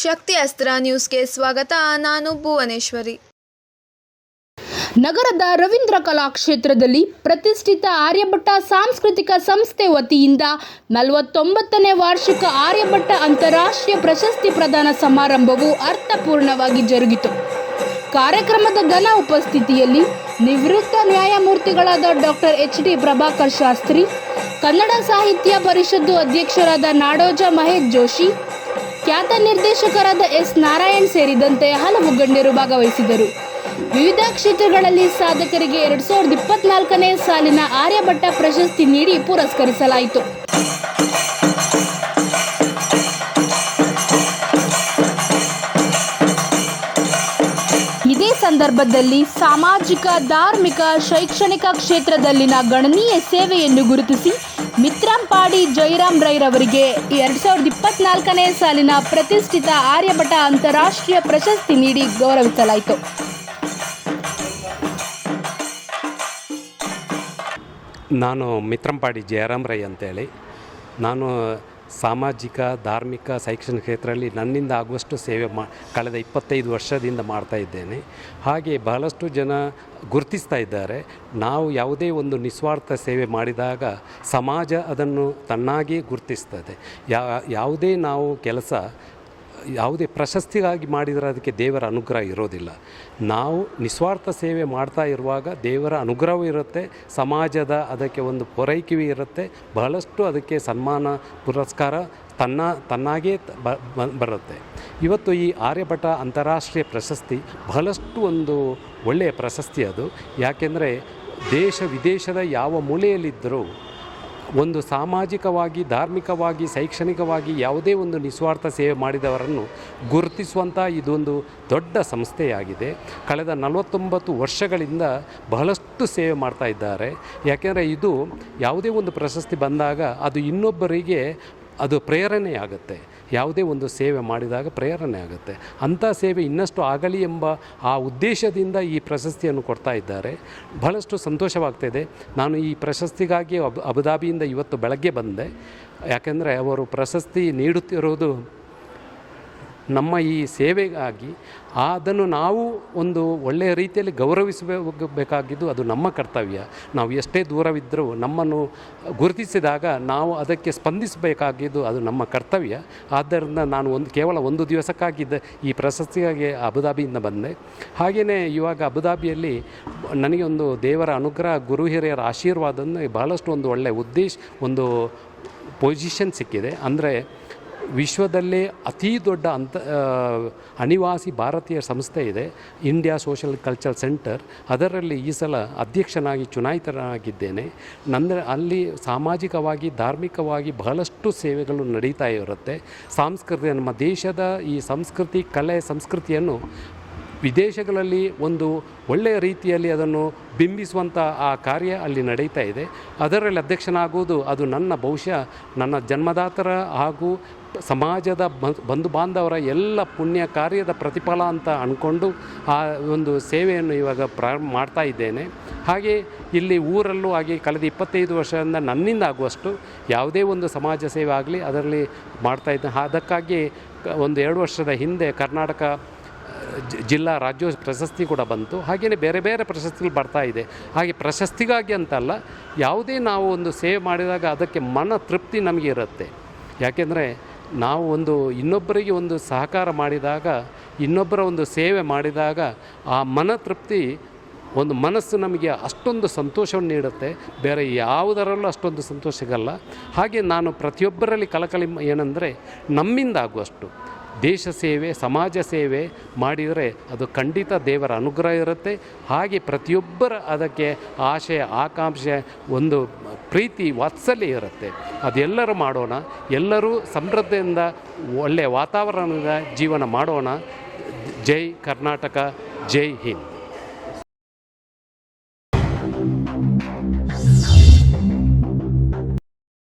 ಶಕ್ತಿ ಅಸ್ತ್ರ ನ್ಯೂಸ್ಗೆ ಸ್ವಾಗತ, ನಾನು ಭುವನೇಶ್ವರಿ. ನಗರದ ರವೀಂದ್ರ ಕಲಾಕ್ಷೇತ್ರದಲ್ಲಿ ಪ್ರತಿಷ್ಠಿತ ಆರ್ಯಭಟ್ಟ ಸಾಂಸ್ಕೃತಿಕ ಸಂಸ್ಥೆ ವತಿಯಿಂದ ನಲವತ್ತೊಂಬತ್ತನೇ ವಾರ್ಷಿಕ ಆರ್ಯಭಟ್ಟ ಅಂತಾರಾಷ್ಟ್ರೀಯ ಪ್ರಶಸ್ತಿ ಪ್ರದಾನ ಸಮಾರಂಭವು ಅರ್ಥಪೂರ್ಣವಾಗಿ ಜರುಗಿತು. ಕಾರ್ಯಕ್ರಮದ ಘನ ಉಪಸ್ಥಿತಿಯಲ್ಲಿ ನಿವೃತ್ತ ನ್ಯಾಯಮೂರ್ತಿಗಳಾದ doctor H D Prabhakar Shastri, Kannada Sahitya Parishat ಅಧ್ಯಕ್ಷರಾದ ನಾಡೋಜ ಮಹೇಶ್ ಜೋಶಿ ಖ್ಯಾತ ನಿರ್ದೇಶಕರಾದ ಎಸ್ ನಾರಾಯಣ್ ಸೇರಿದಂತೆ ಹಲವು ಗಣ್ಯರು ಭಾಗವಹಿಸಿದರು. ವಿವಿಧ ಕ್ಷೇತ್ರಗಳಲ್ಲಿ ಸಾಧಕರಿಗೆ ಎರಡ್ ಸಾವಿರದ ಇಪ್ಪತ್ನಾಲ್ಕನೇ ಸಾಲಿನ ಆರ್ಯಭಟ್ಟ ಪ್ರಶಸ್ತಿ ನೀಡಿ ಪುರಸ್ಕರಿಸಲಾಯಿತು. ಇದೇ ಸಂದರ್ಭದಲ್ಲಿ ಸಾಮಾಜಿಕ, ಧಾರ್ಮಿಕ, ಶೈಕ್ಷಣಿಕ ಕ್ಷೇತ್ರದಲ್ಲಿನ ಗಣನೀಯ ಸೇವೆಯನ್ನು ಗುರುತಿಸಿ ಮಿತ್ರಂಪಾಡಿ ಜೈರಾಮ್ ರೈರವರಿಗೆ ಎರಡ್ ಸಾವಿರದ ಇಪ್ಪತ್ನಾಲ್ಕನೇ ಸಾಲಿನ ಪ್ರತಿಷ್ಠಿತ ಆರ್ಯಭಟ ಅಂತಾರಾಷ್ಟ್ರೀಯ ಪ್ರಶಸ್ತಿ ನೀಡಿ ಗೌರವಿಸಲಾಯಿತು. ನಾನು ಮಿತ್ರಂಪಾಡಿ ಜಯರಾಮ್ ರೈ ಅಂತೇಳಿ. ನಾನು ಸಾಮಾಜಿಕ, ಧಾರ್ಮಿಕ, ಶೈಕ್ಷಣಿಕ ಕ್ಷೇತ್ರದಲ್ಲಿ ನನ್ನಿಂದ ಆಗುವಷ್ಟು ಸೇವೆ ಮಾ, ಕಳೆದ ಇಪ್ಪತ್ತೈದು ವರ್ಷದಿಂದ ಮಾಡ್ತಾ ಇದ್ದೇನೆ. ಹಾಗೆ ಬಹಳಷ್ಟು ಜನ ಗುರುತಿಸ್ತಾ ಇದ್ದಾರೆ. ನಾವು ಯಾವುದೇ ಒಂದು ನಿಸ್ವಾರ್ಥ ಸೇವೆ ಮಾಡಿದಾಗ ಸಮಾಜ ಅದನ್ನು ತನ್ನಾಗಿ ಗುರುತಿಸ್ತದೆ. ಯಾವುದೇ ನಾವು ಕೆಲಸ ಯಾವುದೇ ಪ್ರಶಸ್ತಿಗಾಗಿ ಮಾಡಿದರೆ ಅದಕ್ಕೆ ದೇವರ ಅನುಗ್ರಹ ಇರೋದಿಲ್ಲ. ನಾವು ನಿಸ್ವಾರ್ಥ ಸೇವೆ ಮಾಡ್ತಾ ಇರುವಾಗ ದೇವರ ಅನುಗ್ರಹವೂ ಇರುತ್ತೆ, ಸಮಾಜದ ಅದಕ್ಕೆ ಒಂದು ಪೂರೈಕೆಯೂ ಇರುತ್ತೆ, ಬಹಳಷ್ಟು ಅದಕ್ಕೆ ಸನ್ಮಾನ, ಪುರಸ್ಕಾರ ತನ್ನ, ತನ್ನಾಗೇ ಬರುತ್ತೆ. ಇವತ್ತು ಈ ಆರ್ಯಭಟ ಅಂತಾರಾಷ್ಟ್ರೀಯ ಪ್ರಶಸ್ತಿ ಬಹಳಷ್ಟು ಒಂದು ಒಳ್ಳೆಯ ಪ್ರಶಸ್ತಿ ಅದು. ಯಾಕೆಂದರೆ ದೇಶ ವಿದೇಶದ ಯಾವ ಮೂಲೆಯಲ್ಲಿದ್ದರೂ ಒಂದು ಸಾಮಾಜಿಕವಾಗಿ, ಧಾರ್ಮಿಕವಾಗಿ, ಶೈಕ್ಷಣಿಕವಾಗಿ ಯಾವುದೇ ಒಂದು ನಿಸ್ವಾರ್ಥ ಸೇವೆ ಮಾಡಿದವರನ್ನು ಗುರುತಿಸುವಂಥ ಇದೊಂದು ದೊಡ್ಡ ಸಂಸ್ಥೆಯಾಗಿದೆ. ಕಳೆದ ನಲವತ್ತೊಂಬತ್ತು ವರ್ಷಗಳಿಂದ ಬಹಳಷ್ಟು ಸೇವೆ ಮಾಡ್ತಾ ಇದ್ದಾರೆ. ಯಾಕೆಂದರೆ ಇದು ಯಾವುದೇ ಒಂದು ಪ್ರಶಸ್ತಿ ಬಂದಾಗ ಅದು ಇನ್ನೊಬ್ಬರಿಗೆ ಅದು ಪ್ರೇರಣೆ ಆಗುತ್ತೆ. ಯಾವುದೇ ಒಂದು ಸೇವೆ ಮಾಡಿದಾಗ ಪ್ರೇರಣೆ ಆಗುತ್ತೆ. ಅಂಥ ಸೇವೆ ಇನ್ನಷ್ಟು ಆಗಲಿ ಎಂಬ ಆ ಉದ್ದೇಶದಿಂದ ಈ ಪ್ರಶಸ್ತಿಯನ್ನು ಕೊಡ್ತಾ ಇದ್ದಾರೆ. ಬಹಳಷ್ಟು ಸಂತೋಷವಾಗ್ತಾಯಿದೆ ನಾನು ಈ ಪ್ರಶಸ್ತಿಗಾಗಿ ಅಬ್, ಅಬುದಾಬಿಯಿಂದ ಇವತ್ತು ಬೆಳಗ್ಗೆ ಬಂದೆ. ಯಾಕೆಂದರೆ ಅವರು ಪ್ರಶಸ್ತಿ ನೀಡುತ್ತಿರೋದು ನಮ್ಮ ಈ ಸೇವೆಗಾಗಿ ಅದನ್ನು ನಾವು ಒಂದು ಒಳ್ಳೆಯ ರೀತಿಯಲ್ಲಿ ಗೌರವಿಸಬೇಕಾಗಿದ್ದು ಅದು ನಮ್ಮ ಕರ್ತವ್ಯ. ನಾವು ಎಷ್ಟೇ ದೂರವಿದ್ದರೂ ನಮ್ಮನ್ನು ಗುರುತಿಸಿದಾಗ ನಾವು ಅದಕ್ಕೆ ಸ್ಪಂದಿಸಬೇಕಾಗಿದ್ದು ಅದು ನಮ್ಮ ಕರ್ತವ್ಯ. ಆದ್ದರಿಂದ ನಾನು ಒಂದು ಕೇವಲ ಒಂದು ದಿವಸಕ್ಕಾಗಿದ್ದ ಈ ಪ್ರಶಸ್ತಿಗಾಗಿ ಅಬುದಾಬಿಯಿಂದ ಬಂದೆ. ಹಾಗೆಯೇ ಇವಾಗ ಅಬುದಾಬಿಯಲ್ಲಿ ನನಗೆ ಒಂದು ದೇವರ ಅನುಗ್ರಹ, ಗುರು ಹಿರಿಯರ ಆಶೀರ್ವಾದವನ್ನು ಬಹಳಷ್ಟು ಒಂದು ಒಳ್ಳೆಯ ಉದ್ದೇಶ, ಒಂದು ಪೊಸಿಷನ್ ಸಿಕ್ಕಿದೆ. ಅಂದರೆ ವಿಶ್ವದಲ್ಲೇ ಅತೀ ದೊಡ್ಡ ಅಂತ ಅನಿವಾಸಿ ಭಾರತೀಯ ಸಂಸ್ಥೆ ಇದೆ ಇಂಡಿಯಾ ಸೋಷಲ್ ಕಲ್ಚರ್ ಸೆಂಟರ್ ಅದರಲ್ಲಿ ಈ ಸಲ ಅಧ್ಯಕ್ಷನಾಗಿ ಚುನಾಯಿತನಾಗಿದ್ದೇನೆ. ನನ್ನ ಅಲ್ಲಿ ಸಾಮಾಜಿಕವಾಗಿ, ಧಾರ್ಮಿಕವಾಗಿ ಬಹಳಷ್ಟು ಸೇವೆಗಳು ನಡೀತಾ ಇರುತ್ತೆ. ಸಾಂಸ್ಕೃತಿ, ನಮ್ಮ ದೇಶದ ಈ ಸಂಸ್ಕೃತಿ, ಕಲೆ, ಸಂಸ್ಕೃತಿಯನ್ನು ವಿದೇಶಗಳಲ್ಲಿ ಒಂದು ಒಳ್ಳೆಯ ರೀತಿಯಲ್ಲಿ ಅದನ್ನು ಬಿಂಬಿಸುವಂಥ ಆ ಕಾರ್ಯ ಅಲ್ಲಿ ನಡೀತಾ ಇದೆ. ಅದರಲ್ಲಿ ಅಧ್ಯಕ್ಷನಾಗುವುದು ಅದು ನನ್ನ ಬಹುಶಃ ನನ್ನ ಜನ್ಮದಾತರ ಹಾಗೂ ಸಮಾಜದ ಬಂಧು ಬಾಂಧವರ ಎಲ್ಲ ಪುಣ್ಯ ಕಾರ್ಯದ ಪ್ರತಿಫಲ ಅಂತ ಅಂದ್ಕೊಂಡು ಆ ಒಂದು ಸೇವೆಯನ್ನು ಇವಾಗ ಪ್ರಾರಂಭ ಮಾಡ್ತಾ ಇದ್ದೇನೆ. ಹಾಗೆ ಇಲ್ಲಿ ಊರಲ್ಲೂ ಹಾಗೆ ಕಳೆದ ಇಪ್ಪತ್ತೈದು ವರ್ಷದಿಂದ ನನ್ನಿಂದ ಆಗುವಷ್ಟು ಯಾವುದೇ ಒಂದು ಸಮಾಜ ಸೇವೆ ಆಗಲಿ ಅದರಲ್ಲಿ ಮಾಡ್ತಾ ಇದ್ದೆ. ಅದಕ್ಕಾಗಿ ಒಂದು ಎರಡು ವರ್ಷದ ಹಿಂದೆ ಕರ್ನಾಟಕ ಜಿಲ್ಲಾ ರಾಜ್ಯ ಪ್ರಶಸ್ತಿ ಕೂಡ ಬಂತು. ಹಾಗೆಯೇ ಬೇರೆ ಬೇರೆ ಪ್ರಶಸ್ತಿಗಳು ಬರ್ತಾ ಇದೆ. ಹಾಗೆ ಪ್ರಶಸ್ತಿಗಾಗಿ ಅಂತಲ್ಲ, ಯಾವುದೇ ನಾವು ಒಂದು ಸೇವೆ ಮಾಡಿದಾಗ ಅದಕ್ಕೆ ಮನ ತೃಪ್ತಿ ನಮಗೆ ಇರುತ್ತೆ. ಯಾಕೆಂದರೆ ನಾವು ಒಂದು ಇನ್ನೊಬ್ಬರಿಗೆ ಒಂದು ಸಹಕಾರ ಮಾಡಿದಾಗ, ಇನ್ನೊಬ್ಬರ ಒಂದು ಸೇವೆ ಮಾಡಿದಾಗ ಆ ಮನ ತೃಪ್ತಿ, ಒಂದು ಮನಸ್ಸು ನಮಗೆ ಅಷ್ಟೊಂದು ಸಂತೋಷವನ್ನು ನೀಡುತ್ತೆ. ಬೇರೆ ಯಾವುದರಲ್ಲೂ ಅಷ್ಟೊಂದು ಸಂತೋಷ ಸಿಗಲ್ಲ. ಹಾಗೆ ನಾನು ಪ್ರತಿಯೊಬ್ಬರಲ್ಲಿ ಕಳಕಳಿ ಏನಂದರೆ ನಮ್ಮಿಂದ ಆಗುವಷ್ಟು. ದೇಶ ಸೇವೆ, ಸಮಾಜ ಸೇವೆ ಮಾಡಿದರೆ ಅದು ಖಂಡಿತ ದೇವರ ಅನುಗ್ರಹ ಇರುತ್ತೆ. ಹಾಗೆ ಪ್ರತಿಯೊಬ್ಬರ ಅದಕ್ಕೆ ಆಶಯ ಆಕಾಂಕ್ಷೆ, ಒಂದು ಪ್ರೀತಿ ವಾತ್ಸಲ್ಯ ಇರುತ್ತೆ. ಅದೆಲ್ಲರೂ ಮಾಡೋಣ. ಎಲ್ಲರೂ ಸಮೃದ್ಧಿಯಿಂದ ಒಳ್ಳೆಯ ವಾತಾವರಣದ ಜೀವನ ಮಾಡೋಣ. ಜೈ ಕರ್ನಾಟಕ, ಜೈ ಹಿಂದ್.